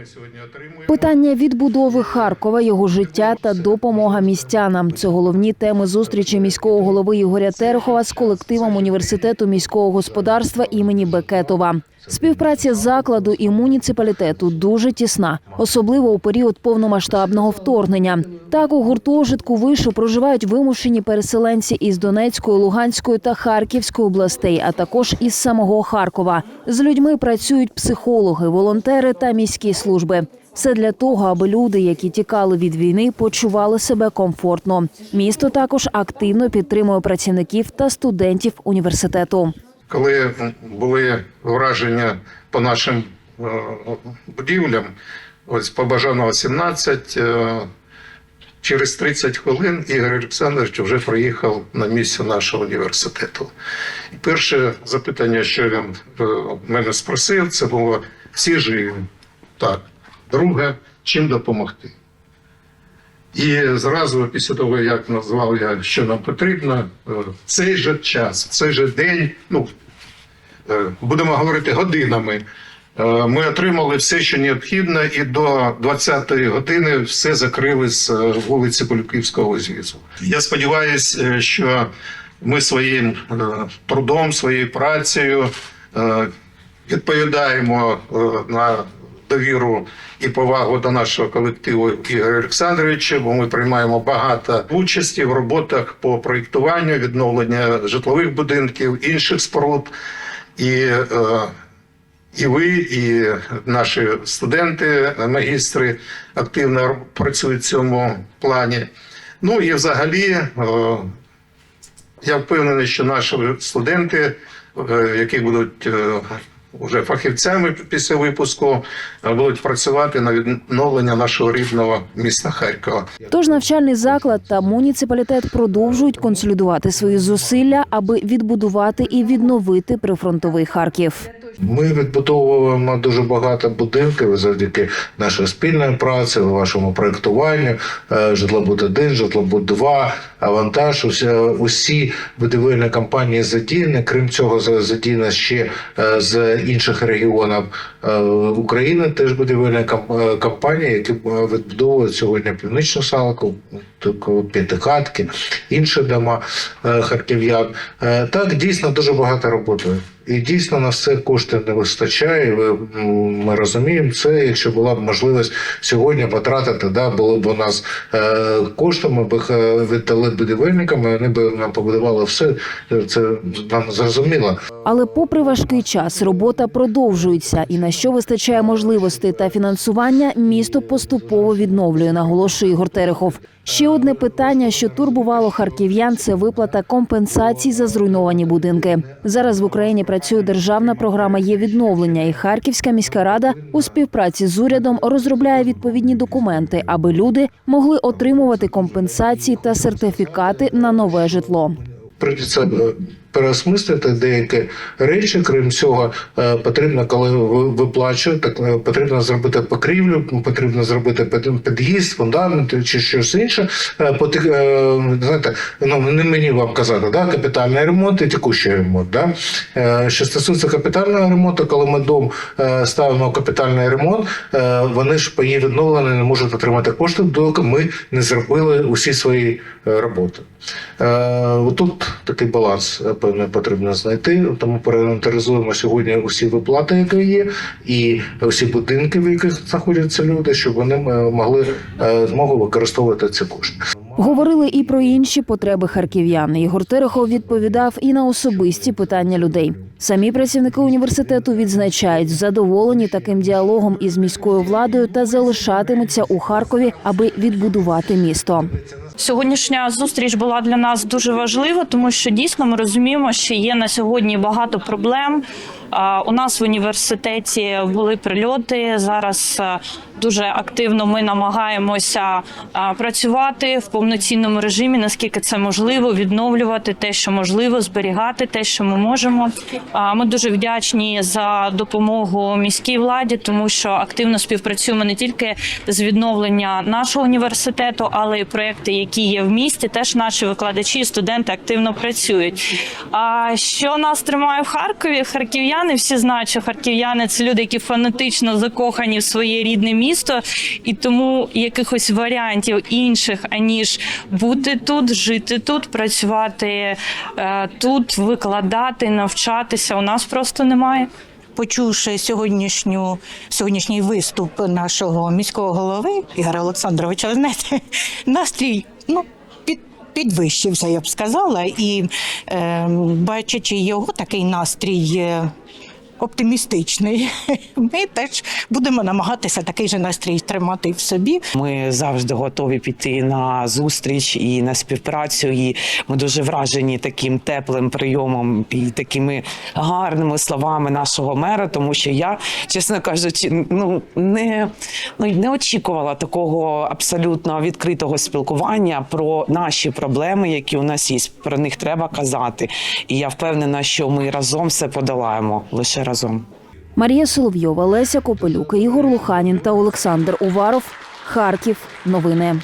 ми сьогодні отримуємо. Питання відбудови Харкова, його життя та допомога містянам це головні теми зустрічі міського голови Ігоря Терехова з колективом університету міського господарства імені Бекетова. Співпраця закладу і муніципалітету дуже тісна, особливо у період повномасштабного вторгнення. Так у гуртожитку вишу проживають вимушені переселенці із Донецької, Луганської та Харківської областей, а також із самого Харкова. З людьми працюють психологи, волонтери та міські служби. Все для того, аби люди, які тікали від війни, почували себе комфортно. Місто також активно підтримує працівників та студентів університету. Коли були враження по нашим е, будівлям, ось по Бажанова 17, е, через 30 хвилин Ігор Олександрович вже приїхав на місце нашого університету. І перше запитання, що він е, мене спросив, це було всі живі. Так. Друге, чим допомогти? І зразу після того, як назвав я, що нам потрібно, е, в цей же час, в цей же день, ну е, будемо говорити годинами. е, Ми отримали все, що необхідно, і до 20-ї години все закрили з е, вулиці Полюківського зв'язку. Я сподіваюся, що ми своїм е, трудом, своєю працею е, відповідаємо е, на довіру і повагу до нашого колективу Ігоря Олександровича, бо ми приймаємо багато участі в роботах по проєктуванню, відновлення житлових будинків, інших споруд. І, е, і ви, і наші студенти, магістри активно працюють в цьому плані. Ну і взагалі, е, я впевнений, що наші студенти, е, які будуть вже фахівцями після випуску, е, будуть працювати на відновлення нашого рідного міста Харкова. Тож навчальний заклад та муніципалітет продовжують консолідувати свої зусилля, аби відбудувати і відновити прифронтовий Харків. Ми відбудовуємо дуже багато будинків завдяки нашій спільної праці, вашому проєктуванню. Е, Житлобуд 1 житлобуд 2 авантаж. Усі, усі будівельні компанії задіяні. Крім цього, за- задіяно ще е, з інших регіонів е, України. Теж будівельні ком- е, компанії, які е, відбудовують сьогодні північну салку, п'ятихатки, інші дома е, харків'ян. Так, дійсно дуже багато роботи. І дійсно на все кошти не вистачає. ми розуміємо це. Якщо була б можливість сьогодні потратити, да, були б у нас кошти, ми б віддали будівельникам, вони б нам побудували все. Це нам зрозуміло. Але, попри важкий час, робота продовжується, і на що вистачає можливостей та фінансування, місто поступово відновлює, наголошує Ігор Терехов. Ще одне питання, що турбувало харків'ян, це виплата компенсацій за зруйновані будинки. Зараз в Україні працює державна програма є відновлення, і Харківська міська рада у співпраці з урядом розробляє відповідні документи, аби люди могли отримувати компенсації та сертифікати на нове житло. Прийдеться е, переосмислити деякі речі. Крім цього, е, потрібно, коли ви виплачуєте, так е, потрібно зробити покрівлю, потрібно зробити під'їзд, фундамент чи щось інше. Е, Знаєте, ну не мені вам казати, да, капітальний ремонт і текущий ремонт. Да? Що стосується капітального ремонту, коли ми дом ставимо капітальний ремонт, вони ж по її відновленню не можуть отримати кошти, доки ми не зробили усі свої роботи. Тут такий баланс е, потрібно знайти, тому переінвентаризуємо сьогодні усі виплати, які є, і усі будинки, в яких знаходяться люди, щоб вони е, могли е, змогу використовувати ці кошти. Говорили і про інші потреби харків'ян. Ігор Терехов відповідав і на особисті питання людей. Самі працівники університету відзначають задоволені таким діалогом із міською владою та залишатимуться у Харкові, аби відбудувати місто. Сьогоднішня зустріч була для нас дуже важлива, тому що дійсно ми розуміємо, що є на сьогодні багато проблем. У нас в університеті були прильоти. Зараз дуже активно ми намагаємося працювати в повноцінному режимі, наскільки це можливо, відновлювати те, що можливо, зберігати те, що ми можемо. Ми дуже вдячні за допомогу міській владі, тому що активно співпрацюємо не тільки з відновлення нашого університету, але й проекти, які є в місті. Теж наші викладачі і студенти активно працюють. А що нас тримає в Харкові? Харків'яни харків'яни. Всі знають, що харків'яни це люди, які фанатично закохані в своє рідне місто, і тому якихось варіантів інших аніж бути тут, жити тут, працювати е, тут, викладати, навчатися. У нас просто немає. почувши сьогоднішню сьогоднішній виступ нашого міського голови Ігоря Олександровича, знаєте, настрій ну під. Підвищився, я б сказала, і е, бачачи його такий настрій оптимістичний, ми теж будемо намагатися такий же настрій тримати в собі. Ми завжди готові піти на зустріч і на співпрацю. І ми дуже вражені таким теплим прийомом і такими гарними словами нашого мера. Тому що я, чесно кажучи, ну не, ну не очікувала такого абсолютно відкритого спілкування про наші проблеми, які у нас є. Про них треба казати. І я впевнена, що ми разом все подолаємо лише разом. Марія Соловйова, Леся Копелюк, Ігор Луханін та Олександр Уваров. Харків. Новини.